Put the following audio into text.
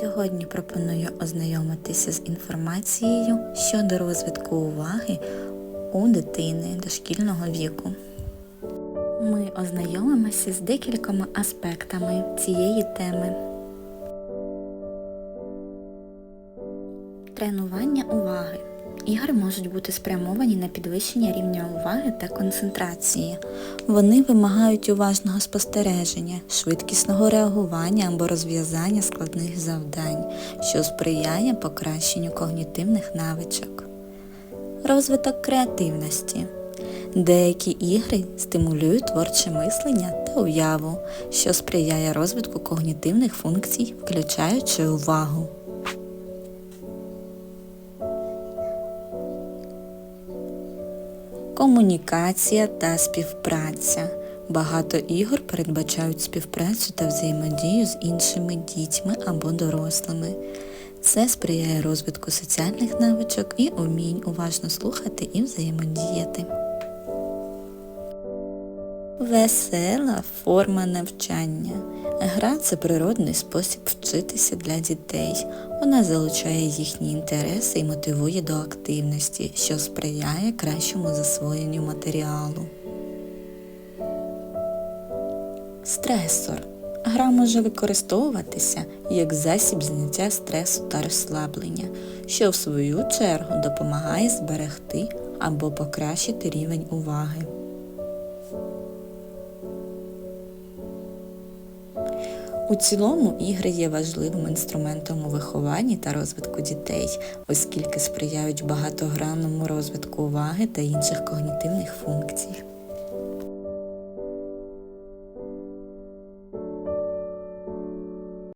Сьогодні пропоную ознайомитися з інформацією щодо розвитку уваги у дитини дошкільного віку. Ми ознайомимося з декількома аспектами цієї теми. Тренування уваги. Ігри можуть бути спрямовані на підвищення рівня уваги та концентрації. Вони вимагають уважного спостереження, швидкісного реагування або розв'язання складних завдань, що сприяє покращенню когнітивних навичок. Розвиток креативності. Деякі ігри стимулюють творче мислення та уяву, що сприяє розвитку когнітивних функцій, включаючи увагу. Комунікація та співпраця. Багато ігор передбачають співпрацю та взаємодію з іншими дітьми або дорослими. Це сприяє розвитку соціальних навичок і умінь уважно слухати і взаємодіяти. Весела форма навчання. Гра це природний спосіб вчитися для дітей. Вона залучає їхні інтереси і мотивує до активності, що сприяє кращому засвоєнню матеріалу. Стресор. Гра може використовуватися як засіб зняття стресу та розслаблення, що в свою чергу допомагає зберегти або покращити рівень уваги. У цілому ігри є важливим інструментом у вихованні та розвитку дітей, оскільки сприяють багатогранному розвитку уваги та інших когнітивних функцій.